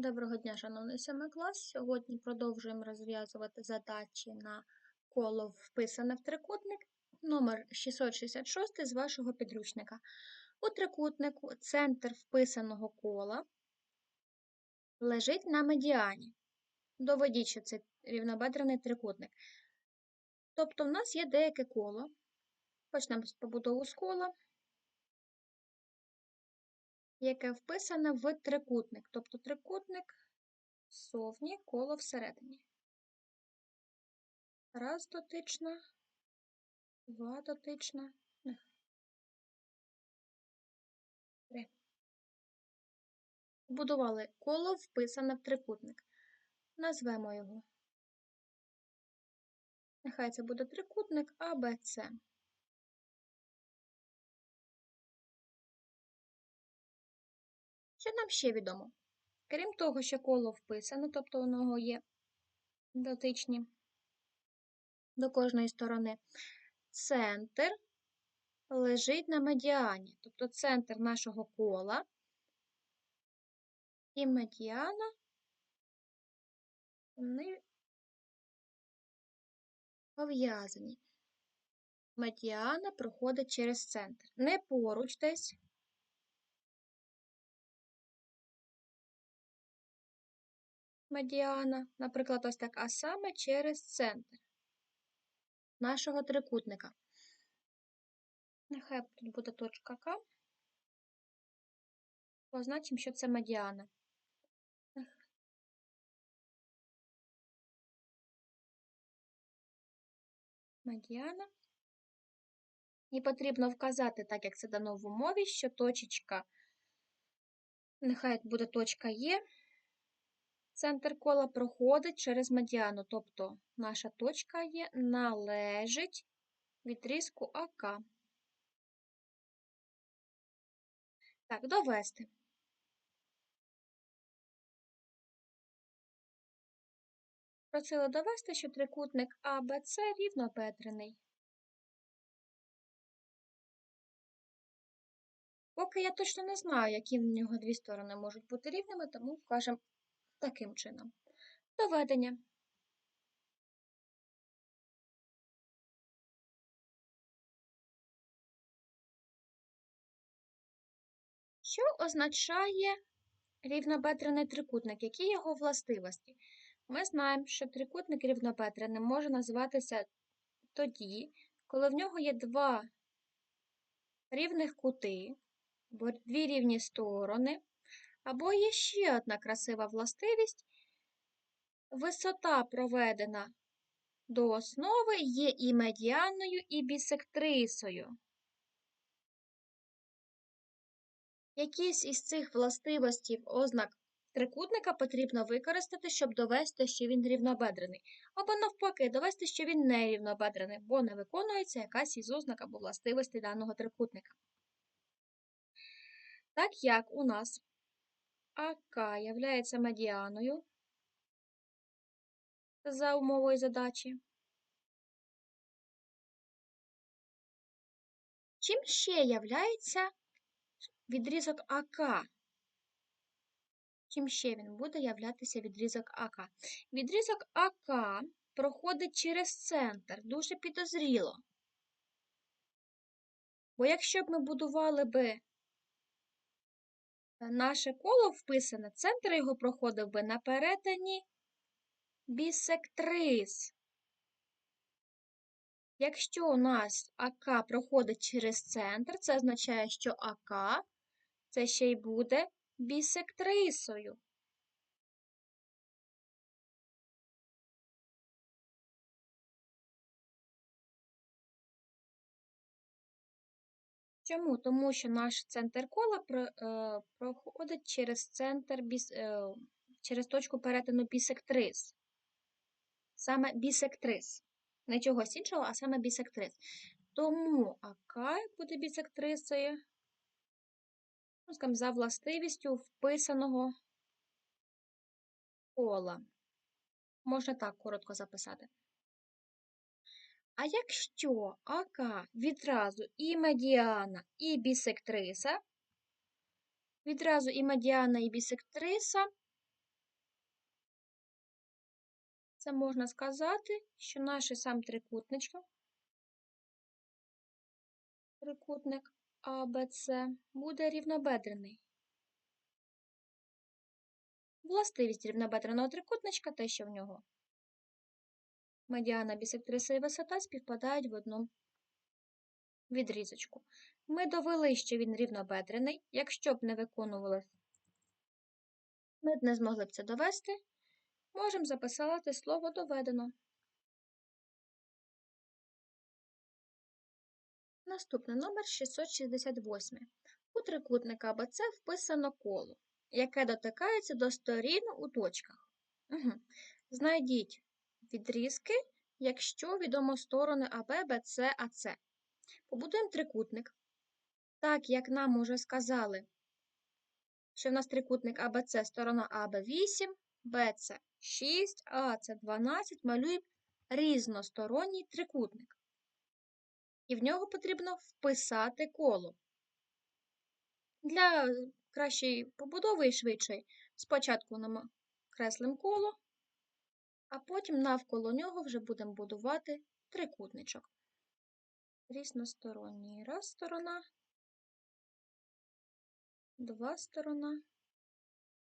Доброго дня, шановний 7 клас. Сьогодні продовжуємо розв'язувати задачі на коло вписане в трикутник номер 666 з вашого підручника. У трикутнику центр вписаного кола лежить на медіані. Доведіть, що це рівнобедрений трикутник. Тобто, в нас є деяке коло. Почнемо з побудову з кола яке вписане в трикутник, тобто трикутник зовні коло всередині. Раз дотична, два дотична, три. Будували коло вписане в трикутник. Назвемо його. Нехай це буде трикутник АБЦ. Що нам ще відомо? Крім того, що коло вписано, тобто нього є дотичні до кожної сторони, центр лежить на медіані, тобто центр нашого кола і медіана вони пов'язані. Медіана проходить через центр. Не поруч десь. Медіана, наприклад, ось так, а саме через центр нашого трикутника. Нехай тут буде точка К. Позначимо, що це медіана. Медіана. І потрібно вказати, так як це дано в умові, що точечка, нехай буде точка Є, Центр кола проходить через медіану, тобто наша точка є належить відрізку АК. Так, довести. Просили довести, що трикутник АБЦ рівнобедрений. Поки я точно не знаю, які в нього дві сторони можуть бути рівними, тому вкажемо таким чином. Доведення. Що означає рівнобедрений трикутник? Які його властивості? Ми знаємо, що трикутник рівнобедрений може називатися тоді, коли в нього є два рівних кути, дві рівні сторони, або є ще одна красива властивість. Висота проведена до основи є і медіаною, і бісектрисою. Якісь із цих властивостей ознак трикутника потрібно використати, щоб довести, що він рівнобедрений. Або, навпаки, довести, що він не рівнобедрений, бо не виконується якась із ознак або властивостей даного трикутника. Так як у нас АК являється медіаною за умовою задачі. Чим ще являється відрізок АК? Чим ще він буде являтися відрізок АК? Відрізок АК проходить через центр, дуже підозріло. Бо якщо б ми будували би наше коло вписане, центр його проходив би на перетині бісектрис. Якщо у нас АК проходить через центр, це означає, що АК це ще й буде бісектрисою. Чому? Тому що наш центр кола е, проходить через центр е, через точку перетину бісектрис. Саме бісектрис. Не чогось іншого, а саме бісектрис. Тому АК буде бісектрисою, за властивістю вписаного кола. Можна так коротко записати. А якщо АК відразу і медіана, і бісектриса, відразу і медіана, і бісектриса. Це можна сказати, що наш сам трикутничок, трикутник АБЦ буде рівнобедрений. Властивість рівнобедреного трикутничка те, що в нього медіана бісектриса і висота співпадають в одному відрізочку. Ми довели, що він рівнобедрений. Якщо б не виконували, ми б не змогли б це довести. Можемо записати слово доведено. Наступний номер 668. У трикутника АБЦ вписано коло, яке дотикається до сторін у точках. Угу. Знайдіть відрізки, якщо відомо сторони АБ, БЦ, АЦ. Побудуємо трикутник. Так, як нам уже сказали, що в нас трикутник АБЦ сторона АБ 8, БЦ 6, АЦ 12, малюємо різносторонній трикутник. І в нього потрібно вписати коло. Для кращої побудови і швидшої спочатку нам креслимо коло, а потім навколо нього вже будемо будувати трикутничок. Різносторонній. Раз сторона, два сторона,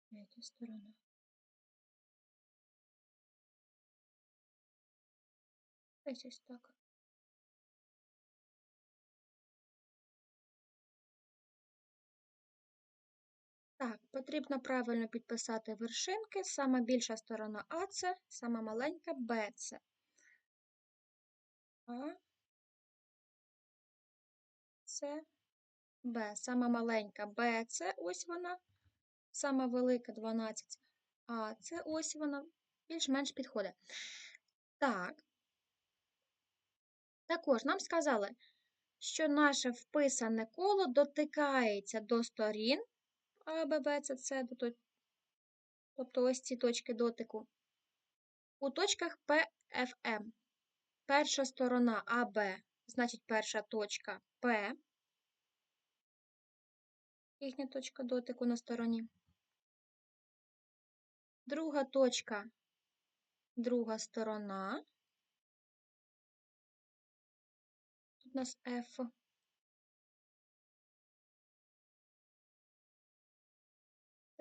третя сторона. Ось ось так. Так, потрібно правильно підписати вершинки. Сама більша сторона АЦ, сама маленька БЦ. А, С, Б. Сама маленька БЦ, ось вона. Сама велика 12. А це ось вона більш-менш підходить. Так. Також нам сказали, що наше вписане коло дотикається до сторін А, Б, Б, С, тобто ось ці точки дотику. У точках П, Ф, М. Перша сторона АБ, значить перша точка П, їхня точка дотику на стороні. Друга точка, друга сторона. Тут у нас F.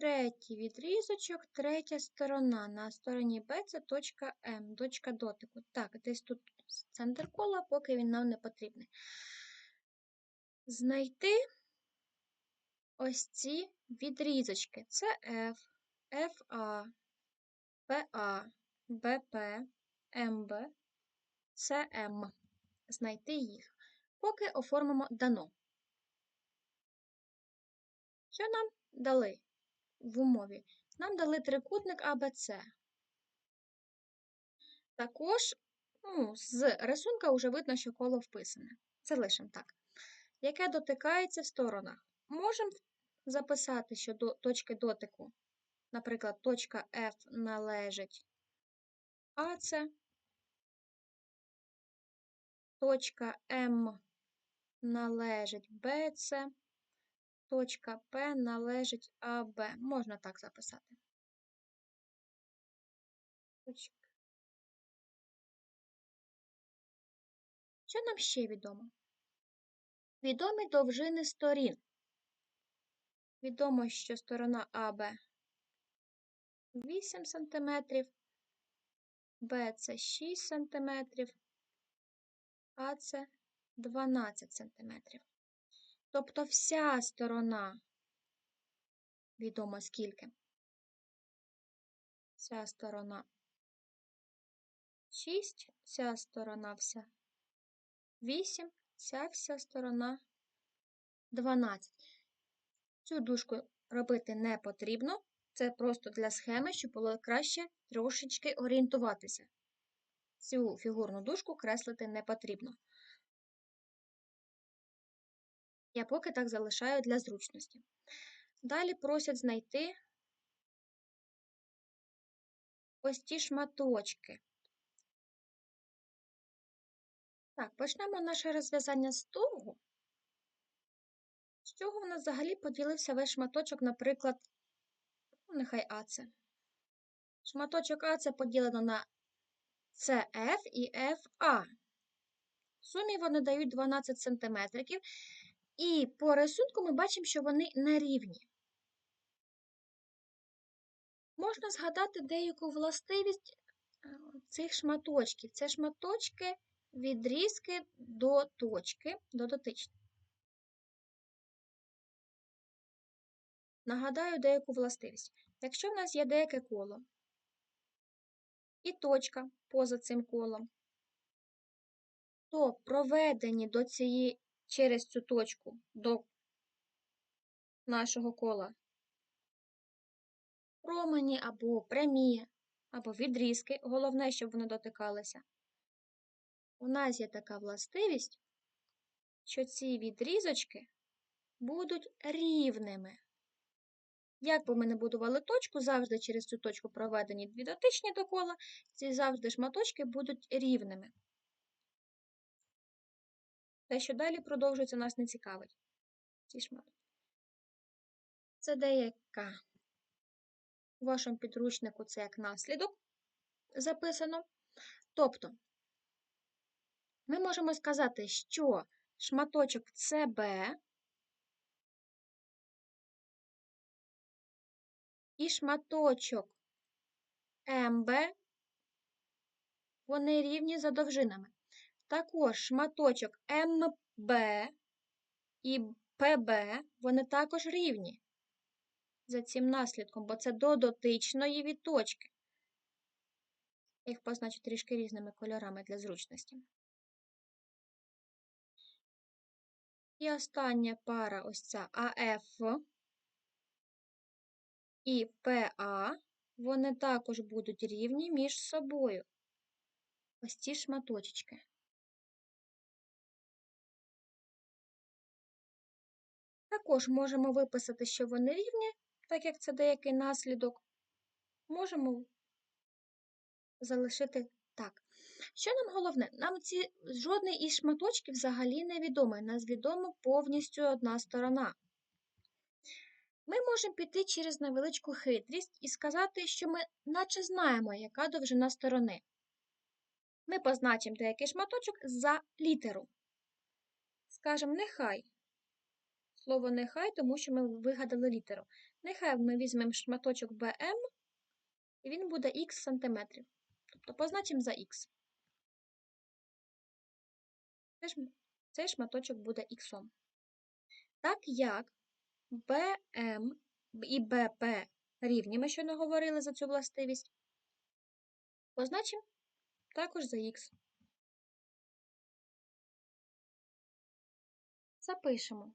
Третій відрізочок, третя сторона. На стороні Б це точка М, точка дотику. Так, десь тут центр кола, поки він нам не потрібний. Знайти ось ці відрізочки. Це F, FA, PA, BP, MB, CM. Знайти їх. Поки оформимо дано. Що нам дали? В умові. Нам дали трикутник АБЦ. Також ну, з рисунка вже видно, що коло вписане. Це лишимо так. Яке дотикається в сторонах. Можемо записати, що до точки дотику, наприклад, точка F належить АЦ, точка М належить БЦ, Точка П належить АБ. Можна так записати. Що нам ще відомо? Відомі довжини сторін. Відомо, що сторона АБ 8 см, Б це 6 см, А це 12 см. Тобто вся сторона відомо скільки. Ця сторона 6, ця сторона вся 8, ця вся сторона 12. Цю дужку робити не потрібно. Це просто для схеми, щоб було краще трошечки орієнтуватися. Цю фігурну дужку креслити не потрібно. Я поки так залишаю для зручності. Далі просять знайти ось ті шматочки. Так, почнемо наше розв'язання з того, з чого в нас взагалі поділився весь шматочок, наприклад, ну, нехай АЦ. Шматочок АЦ поділено на CF і FA. В сумі вони дають 12 см. І по рисунку ми бачимо, що вони на рівні. Можна згадати деяку властивість е, цих шматочків. Це шматочки відрізки до точки, до дотичної. Нагадаю деяку властивість. Якщо в нас є деяке коло і точка поза цим колом, то проведені до цієї, через цю точку до нашого кола промені або прямі, або відрізки, головне, щоб вони дотикалися. У нас є така властивість, що ці відрізочки будуть рівними. Як би ми не будували точку, завжди через цю точку проведені дві дотичні до кола, ці завжди шматочки будуть рівними. Те, що далі продовжується, нас не цікавить. Ці. Це деяка. У вашому підручнику це як наслідок записано. Тобто, ми можемо сказати, що шматочок CB і шматочок МБ, вони рівні за довжинами. Також шматочок МБ і ПБ, вони також рівні за цим наслідком, бо це до дотичної від точки. їх позначу трішки різними кольорами для зручності. І остання пара ось ця АФ і ПА, вони також будуть рівні між собою. Ось ці шматочки. Також можемо виписати, що вони рівні, так як це деякий наслідок. Можемо залишити так. Що нам головне? Нам ці жодний із шматочків взагалі не відомий. Нас відома повністю одна сторона. Ми можемо піти через невеличку хитрість і сказати, що ми наче знаємо, яка довжина сторони. Ми позначимо деякий шматочок за літеру. Скажемо, нехай. Слово нехай, тому що ми вигадали літеру. Нехай ми візьмемо шматочок BM, і він буде х сантиметрів. Тобто позначимо за х. Цей шматочок буде х. Так як BM і BP рівні, ми не говорили за цю властивість, позначимо також за х. Запишемо,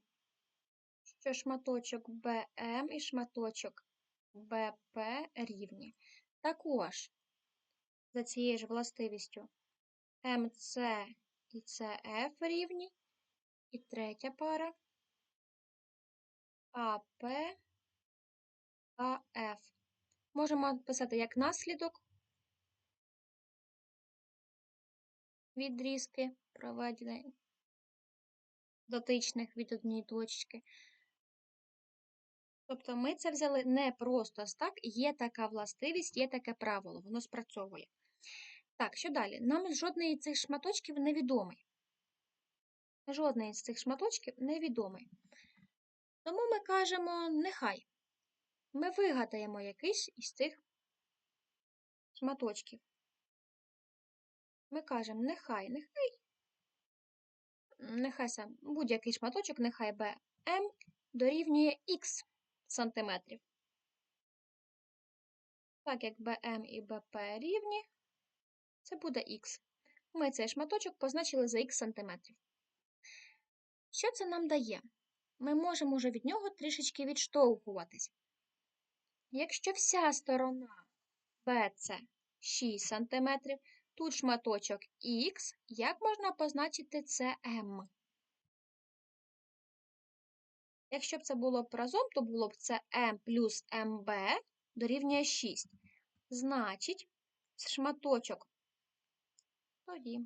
що шматочок BM і шматочок BP рівні. Також за цією ж властивістю МЦ і CF рівні. І третя пара АП, АФ. Можемо писати як наслідок відрізки проведення дотичних від однієї точки. Тобто ми це взяли не просто так, є така властивість, є таке правило, воно спрацьовує. Так, що далі? Нам жодний з цих шматочків невідомий. Жодний з цих шматочків невідомий. Тому ми кажемо нехай. Ми вигадаємо якийсь із цих шматочків. Ми кажемо нехай, нехай. Нехай сам будь-який шматочок, нехай BM дорівнює Х сантиметрів. Так як BM і BP рівні, це буде Х. Ми цей шматочок позначили за Х сантиметрів. Що це нам дає? Ми можемо вже від нього трішечки відштовхуватись. Якщо вся сторона BC 6 см, тут шматочок Х, як можна позначити це М? Якщо б це було б разом, то було б це М плюс МБ дорівнює 6. Значить, шматочок тоді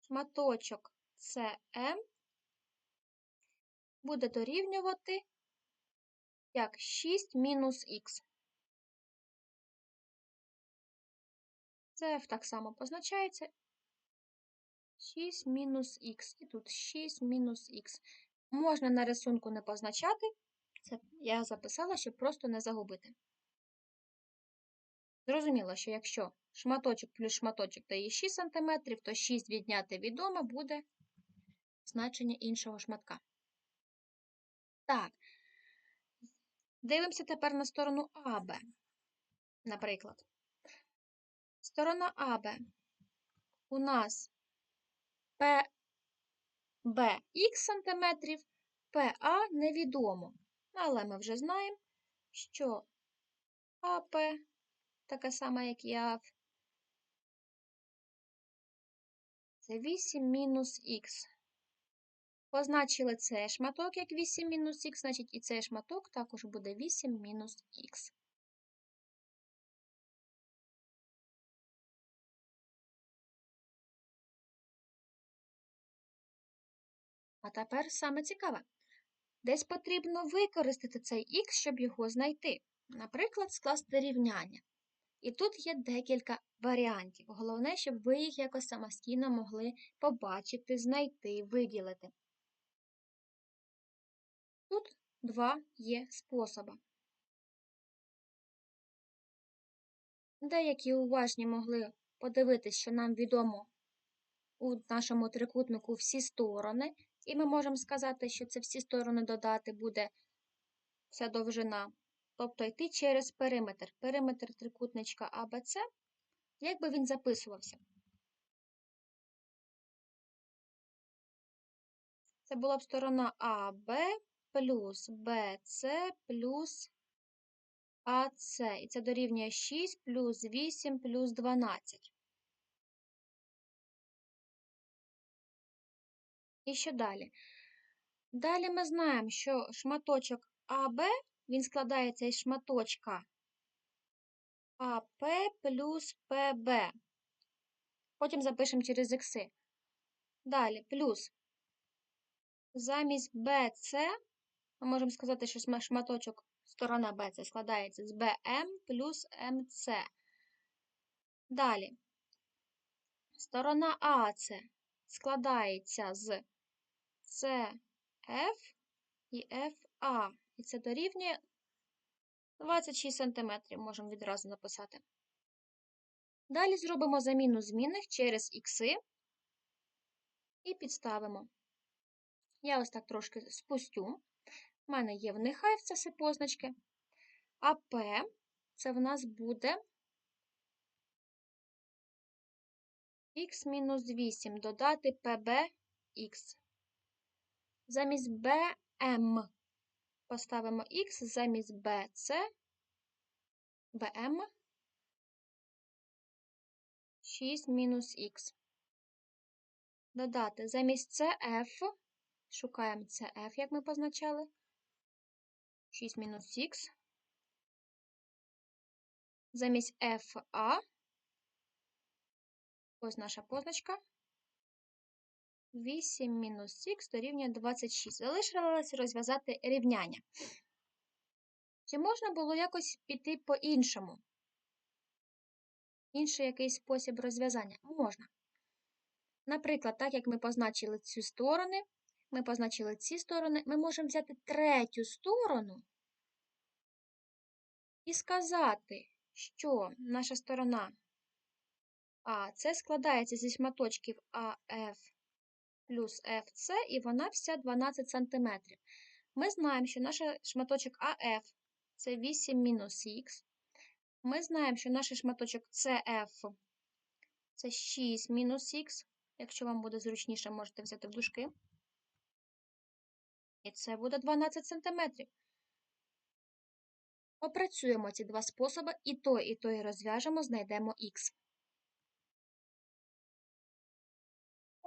шматочок CM буде дорівнювати як 6 мінус х. CF так само позначається. 6 мінус х. І тут 6 мінус х. Можна на рисунку не позначати. Це я записала, щоб просто не загубити. Зрозуміло, що якщо шматочок плюс шматочок дає 6 см, то 6 відняти відоме буде значення іншого шматка. Так, дивимося тепер на сторону АБ. Наприклад, сторона АБ у нас ПБХ сантиметрів, ПА невідомо. Але ми вже знаємо, що АП така сама, як і АФ, це 8 мінус х. Позначили цей шматок як 8 мінус х, значить і цей шматок також буде 8 мінус х. А тепер саме цікаве. Десь потрібно використати цей х, щоб його знайти. Наприклад, скласти рівняння. І тут є декілька варіантів. Головне, щоб ви їх якось самостійно могли побачити, знайти, виділити. Тут два є способи. Деякі уважні могли подивитися, що нам відомо у нашому трикутнику всі сторони, і ми можемо сказати, що це всі сторони додати буде вся довжина. Тобто йти через периметр. Периметр трикутничка АБЦ, як би він записувався. Це була б сторона АБ плюс БЦ плюс АЦ. І це дорівнює 6 плюс 8 плюс 12. І що далі? Далі ми знаємо, що шматочок АБ, він складається із шматочка АП плюс ПБ. Потім запишемо через ікси. Далі плюс замість БЦ, ми можемо сказати, що шматочок сторона БЦ складається з БМ плюс МЦ. Далі сторона АЦ складається з CF і FA. І це дорівнює 26 см, можемо відразу написати. Далі зробимо заміну змінних через ікси і підставимо. Я ось так трошки спустю. У мене є в нехай це все позначки. А П це в нас буде х-8 додати ПБХ. Замість БМ поставимо х, замість БЦ, БМ 6 мінус х. Додати замість CF, шукаємо CF, як ми позначали. 6 мінус х. Замість FA, ось наша позначка. 8 мінус х дорівнює 26. Залишилось розв'язати рівняння. Чи можна було якось піти по-іншому? Інший якийсь спосіб розв'язання? Можна. Наприклад, так як ми позначили ці сторони, ми позначили ці сторони, ми можемо взяти третю сторону і сказати, що наша сторона А це складається зі шматочків АФ плюс FC, і вона вся 12 см. Ми знаємо, що наш шматочок АФ це 8 мінус х. Ми знаємо, що наш шматочок CF це 6 мінус х. Якщо вам буде зручніше, можете взяти в дужки. І це буде 12 см. Опрацюємо ці два способи, і той, і той розв'яжемо, знайдемо х.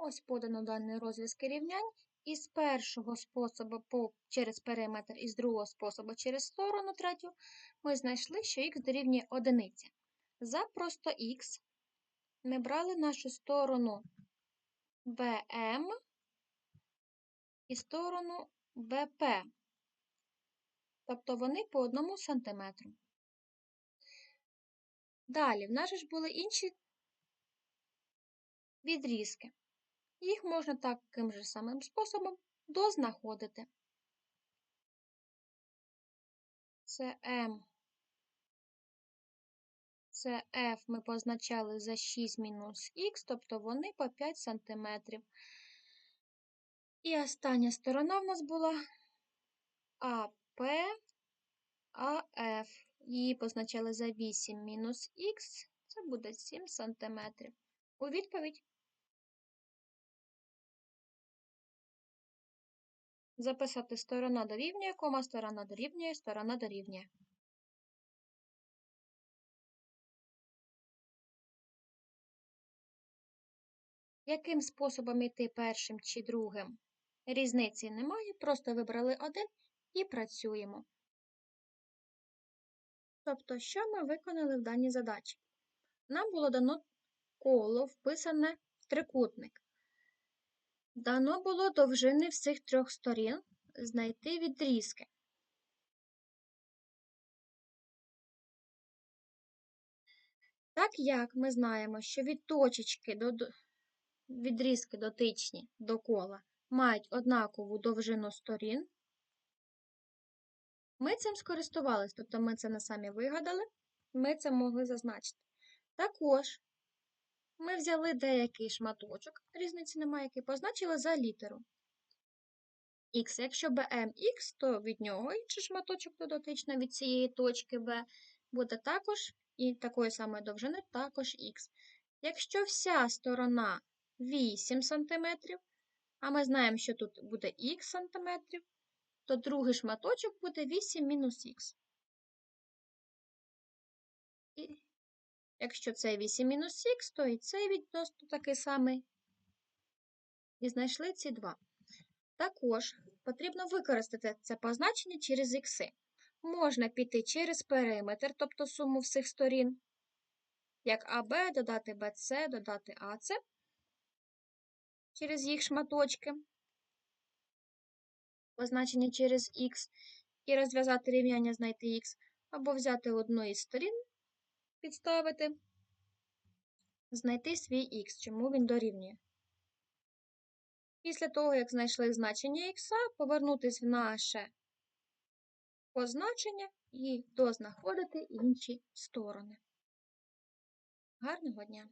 Ось подано даний розв'язки рівнянь. І з першого способу по, через периметр, і з другого способу через сторону третю, ми знайшли, що х дорівнює одиниці. За просто х ми брали нашу сторону BM і сторону BP. Тобто вони по одному сантиметру. Далі, в нас ж були інші відрізки. Їх можна таким же самим способом дознаходити. Це М. Це F ми позначали за 6 мінус х, тобто вони по 5 см. І остання сторона в нас була АП, АФ. Її позначали за 8 мінус х, це буде 7 см. У відповідь записати сторона дорівнює, кома сторона дорівнює, сторона дорівнює. Яким способом йти першим чи другим? Різниці немає, просто вибрали один і працюємо. Тобто, що ми виконали в даній задачі? Нам було дано коло, вписане в трикутник. Дано було довжини всіх трьох сторін знайти відрізки. Так як ми знаємо, що від точечки до відрізки дотичні до кола мають однакову довжину сторін, ми цим скористувалися, тобто ми це не самі вигадали, ми це могли зазначити. Також ми взяли деякий шматочок, різниці немає, який позначили за літеру. Х. Якщо BMX, то від нього інший шматочок дотично від цієї точки B буде також і такої самої довжини також х. Якщо вся сторона 8 см, а ми знаємо, що тут буде х см, то другий шматочок буде 8 мінус х. Якщо це 8 мінус х, то і цей відносно такий самий. І знайшли ці два. Також потрібно використати це позначення через ікси. Можна піти через периметр, тобто суму всіх сторін, як АБ, додати БЦ, додати АЦ через їх шматочки, позначені через Х, і розв'язати рівняння знайти Х, або взяти одну із сторін, підставити, знайти свій Х, чому він дорівнює. Після того, як знайшли значення х, повернутися в наше позначення і дознаходити інші сторони. Гарного дня!